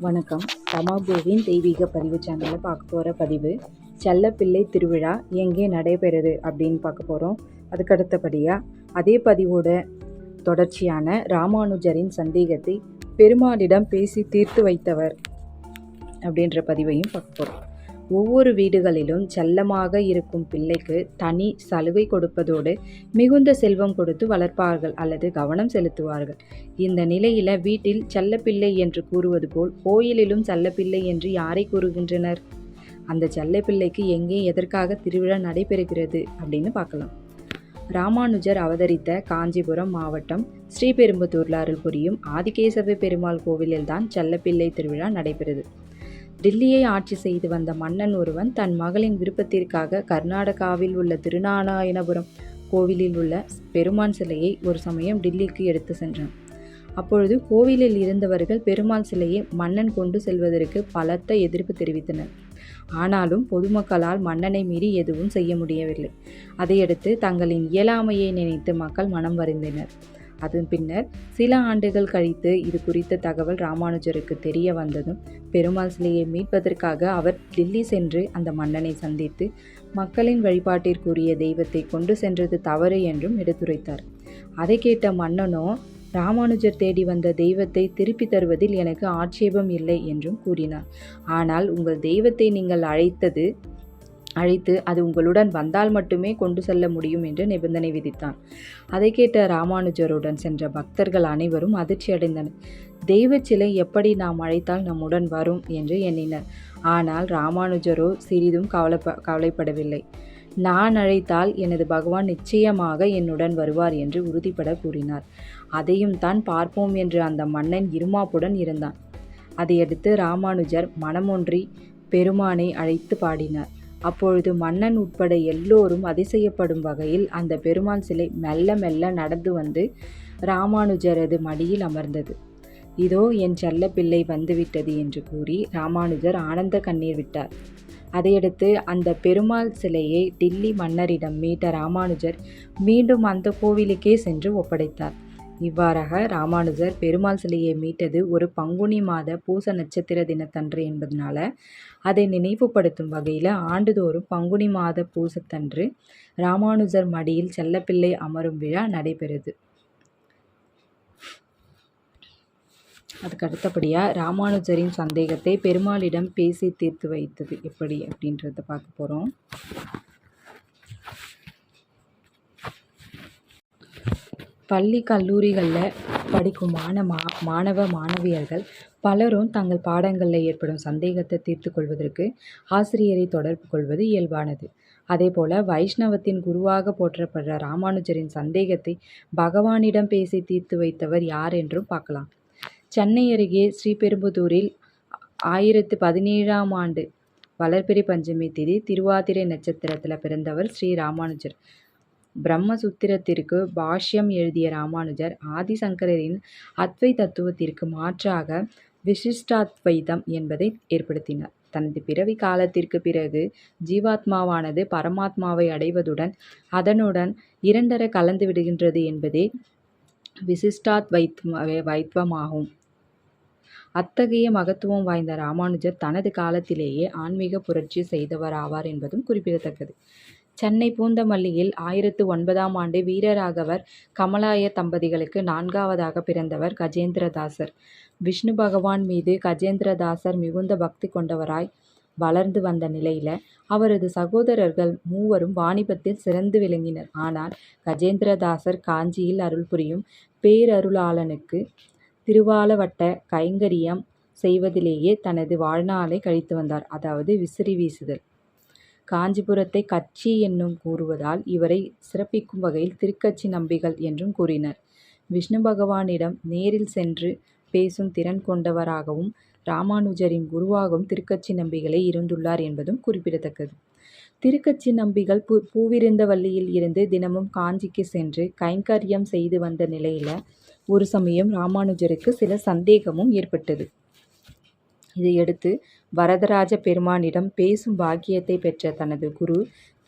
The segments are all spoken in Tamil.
வணக்கம். தமாகோவின் தெய்வீக பதிவு சேனலில் பார்க்க போகிற பதிவு செல்லப்பிள்ளை திருவிழா எங்கே நடைபெறுது அப்படின்னு பார்க்க போகிறோம் அதுக்கு அடுத்தபடியாக அதே பதிவோட தொடர்ச்சியான ராமானுஜரின் சந்தேகத்தை பெருமாளிடம் பேசி தீர்த்து வைத்தவர் அப்படின்ற பதிவையும் பார்க்க போகிறோம் ஒவ்வொரு வீடுகளிலும் செல்லமாக இருக்கும் பிள்ளைக்கு தனி சலுகை கொடுப்பதோடு மிகுந்த செல்வம் கொடுத்து வளர்ப்பார்கள் அல்லது கவனம் செலுத்துவார்கள். இந்த நிலையில வீட்டில் செல்லப்பிள்ளை என்று கூறுவது போல் கோயிலிலும் செல்லப்பிள்ளை என்று யாரை கூறுகின்றனர்? அந்த செல்லப்பிள்ளைக்கு எங்கே எதற்காக திருவிழா நடைபெறுகிறது அப்படின்னு பார்க்கலாம். ராமானுஜர் அவதரித்த காஞ்சிபுரம் மாவட்டம் ஸ்ரீபெரும்புத்தூர்லாறு புரியும் ஆதிகேசவ பெருமாள் கோவிலில்தான் செல்லப்பிள்ளை திருவிழா நடைபெறுது. டில்லியை ஆட்சி செய்து வந்த மன்னன் ஒருவன் தன் மகளின் விருப்பத்திற்காக கர்நாடகாவில் உள்ள திருநாராயணபுரம் கோவிலில் உள்ள பெருமான் சிலையை ஒரு சமயம் டில்லிக்கு எடுத்து சென்றான். அப்பொழுது கோவிலில் இருந்தவர்கள் பெருமாள் சிலையை மன்னன் கொண்டு செல்வதற்கு பலத்த எதிர்ப்பு தெரிவித்தனர். ஆனாலும் பொதுமக்களால் மன்னனை மீறி எதுவும் செய்ய முடியவில்லை. அதையடுத்து தங்களின் இயலாமையை நினைத்து மக்கள் மனம் வருந்தினர். அதன் பின்னர் சில ஆண்டுகள் கழித்து இது குறித்த தகவல் ராமானுஜருக்கு தெரிய வந்ததும் பெருமாள் சிலையை மீட்பதற்காக அவர் டில்லி சென்று அந்த மன்னனை சந்தித்து மக்களின் வழிபாட்டிற்குரிய தெய்வத்தை கொண்டு சென்றது தவறு என்றும் எடுத்துரைத்தார். அதை கேட்ட மன்னனோ ராமானுஜர் தேடி வந்த தெய்வத்தை திருப்பி தருவதில் எனக்கு ஆட்சேபம் இல்லை என்றும் கூறினார். ஆனால் உங்கள் தெய்வத்தை நீங்கள் அழைத்தது அழைத்து அது உங்களுடன் வந்தால் மட்டுமே கொண்டு செல்ல முடியும் என்று நிபந்தனை விதித்தான். அதை கேட்ட ராமானுஜருடன் சென்ற பக்தர்கள் அனைவரும் அதிர்ச்சி அடைந்தனர். தெய்வ சிலை எப்படி நாம் அழைத்தால் நம்முடன் வரும் என்று எண்ணினர். ஆனால் ராமானுஜரோ சிறிதும் கவலைப்ப கவலைப்படவில்லை. நான் அழைத்தால் எனது பகவான் நிச்சயமாக என்னுடன் வருவார் என்று உறுதிப்பட கூறினார். அதையும் தான் பார்ப்போம் என்று அந்த மன்னன் இருமாப்புடன் இருந்தான். அதையடுத்து ராமானுஜர் மனமொன்றி பெருமானை அழைத்து பாடினார். அப்பொழுது மன்னன் உட்பட எல்லோரும் அதிசயப்படும் வகையில் அந்த பெருமாள் சிலை மெல்ல மெல்ல நடந்து வந்து ராமானுஜரது மடியில் அமர்ந்தது. இதோ என் செல்ல பிள்ளை வந்துவிட்டது என்று கூறி ராமானுஜர் ஆனந்த கண்ணீர் விட்டார். அதையடுத்து அந்த பெருமாள் சிலையை டில்லி மன்னரிடம் மீட்ட ராமானுஜர் மீண்டும் அந்த கோவிலுக்கே சென்று ஒப்படைத்தார். இவ்வாறாக ராமானுஜர் பெருமாள் சிலையை மீட்டது ஒரு பங்குனி மாத பூச நட்சத்திர தினத்தன்று என்பதனால அதை நினைவுபடுத்தும் வகையில் ஆண்டுதோறும் பங்குனி மாத பூசத்தன்று ராமானுஜர் மடியில் செல்லப்பிள்ளை அமரும் விழா நடைபெறுது. அதுக்கு அடுத்தபடியாக ராமானுஜரின் சந்தேகத்தை பெருமாளிடம் பேசி தீர்த்து வைத்தது எப்படி அப்படின்றத பார்க்க போகிறோம் பள்ளி கல்லூரிகளில் படிக்கும் மாணமா மாணவ மாணவியர்கள் பலரும் தங்கள் பாடங்களில் ஏற்படும் சந்தேகத்தை தீர்த்து கொள்வதற்கு ஆசிரியரை தொடர்பு கொள்வது இயல்பானது. அதேபோல வைஷ்ணவத்தின் குருவாக போற்றப்படுற ராமானுஜரின் சந்தேகத்தை பகவானிடம் பேசி தீர்த்து வைத்தவர் யார் என்றும் பார்க்கலாம். சென்னை அருகே ஸ்ரீபெரும்புதூரில் ஆயிரத்து பதினேழாம் ஆண்டு வளர்பிறை பஞ்சமி திதி திருவாதிரை நட்சத்திரத்தில் பிறந்தவர் ஸ்ரீ ராமானுஜர். பிரம்மசூத்திரத்திற்கு பாஷ்யம் எழுதிய ராமானுஜர் ஆதிசங்கரரின் அத்வை தத்துவத்திற்கு மாற்றாக விசிஷ்டாத்வைதம் என்பதை ஏற்படுத்தினார். தனது பிறவி காலத்திற்கு பிறகு ஜீவாத்மாவானது பரமாத்மாவை அடைவதுடன் அதனுடன் இரண்டர கலந்து விடுகின்றது என்பதே விசிஷ்டாத்வைத்வ வைத்வமாகும். அத்தகைய மகத்துவம் வாய்ந்த ராமானுஜர் தனது காலத்திலேயே ஆன்மீக புரட்சி செய்தவர் ஆவார் என்பதும் குறிப்பிடத்தக்கது. சென்னை பூந்தமல்லியில் ஆயிரத்து ஒன்பதாம் ஆண்டு வீரராகவர் கமலாய தம்பதிகளுக்கு நான்காவதாக பிறந்தவர் கஜேந்திரதாசர். விஷ்ணு பகவான் மீது கஜேந்திரதாசர் மிகுந்த பக்தி கொண்டவராய் வளர்ந்து வந்த நிலையில அவரது சகோதரர்கள் மூவரும் வாணிபத்தில் சிறந்து விளங்கினர். ஆனால் கஜேந்திரதாசர் காஞ்சியில் அருள் புரியும் பேரருளாளனுக்கு திருவாலவட்ட கைங்கரியம் செய்வதிலேயே தனது வாழ்நாளை கழித்து வந்தார். அதாவது விசிறி வீசுதல். காஞ்சிபுரத்தை கச்சி என்னும் கூறுவதால் இவரை சிறப்பிக்கும் வகையில் திருக்கச்சி நம்பிகள் என்றும் கூறினர். விஷ்ணு பகவானிடம் நேரில் சென்று பேசும் திறன் கொண்டவராகவும் ராமானுஜரின் குருவாகவும் திருக்கச்சி நம்பிகளை இருந்துள்ளார் என்பதும் குறிப்பிடத்தக்கது. திருக்கச்சி நம்பிகள் பூ பூவிருந்தவல்லியில் இருந்து தினமும் காஞ்சிக்கு சென்று கைங்கரியம் செய்து வந்த நிலையில ஒரு சமயம் ராமானுஜருக்கு சில சந்தேகமும் ஏற்பட்டது. இதையடுத்து வரதராஜ பெருமானிடம் பேசும் பாக்கியத்தை பெற்ற தனது குரு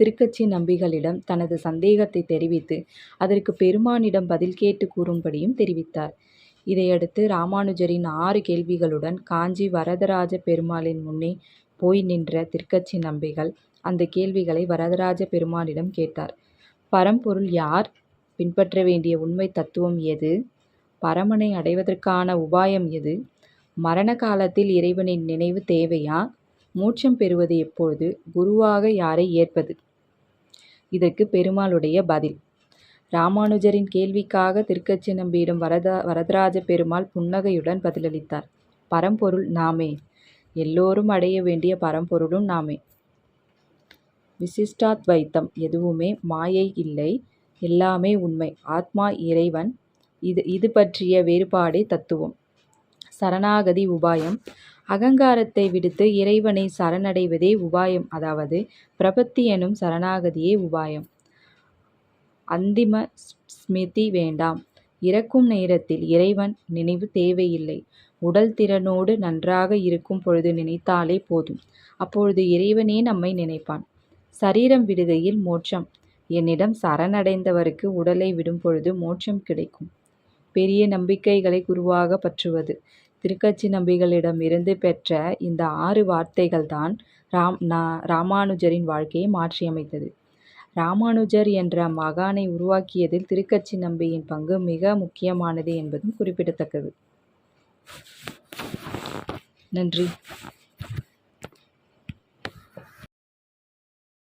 திருக்கட்சி நம்பிகளிடம் தனது சந்தேகத்தை தெரிவித்து அதற்கு பெருமானிடம் பதில் கேட்டு கூறும்படியும் தெரிவித்தார் இதையடுத்து ராமானுஜரின் ஆறு கேள்விகளுடன் காஞ்சி வரதராஜ பெருமாளின் முன்னே போய் நின்ற திருக்கட்சி நம்பிகள் அந்த கேள்விகளை வரதராஜ பெருமானிடம் கேட்டார். பரம்பொருள் யார்? பின்பற்ற வேண்டிய உண்மை தத்துவம் எது? பரமனை அடைவதற்கான உபாயம் எது? மரண காலத்தில் இறைவனின் நினைவு தேவையா? மோட்சம் பெறுவது எப்பொழுது? குருவாக யாரை ஏற்பது? இதற்கு பெருமாளுடைய பதில் ராமானுஜரின் கேள்விக்காக திருக்கச்சி நம்பியிடம் வரதா வரதராஜ பெருமாள் புன்னகையுடன் பதிலளித்தார். பரம்பொருள் நாமே. எல்லோரும் அடைய வேண்டிய பரம்பொருளும் நாமே. விசிஷ்டாத்வைத்தம் எதுவுமே மாயை இல்லை. எல்லாமே உண்மை. ஆத்மா இறைவன். இது இது பற்றிய வேறுபாடே தத்துவம். சரணாகதி உபாயம் அகங்காரத்தை விடுத்து இறைவனை சரணடைவதே உபாயம் அதாவது பிரபத்தி எனும் சரணாகதியே உபாயம். அந்திம ஸ்மிருதி வேண்டாம். இறக்கும் நேரத்தில் இறைவன் நினைவு தேவையில்லை. உடல் திறனோடு நன்றாக இருக்கும் பொழுது நினைத்தாலே போதும். அப்பொழுது இறைவனே நம்மை நினைப்பான். சரீரம் விடுகையில் மோட்சம். என்னிடம் சரணடைந்தவருக்கு உடலை விடும் பொழுது மோட்சம் கிடைக்கும். பெரிய நம்பிக்கைகளை குருவாக பற்றுவது திருக்கச்சி நம்பிகளிடமிருந்து பெற்ற இந்த ஆறு வார்த்தைகள்தான் ராம் ராமானுஜரின் வாழ்க்கையை மாற்றியமைத்தது. ராமானுஜர் என்ற மகானை உருவாக்கியதில் திருக்கச்சி நம்பியின் பங்கு மிக முக்கியமானது என்பதும் குறிப்பிடத்தக்கது. நன்றி.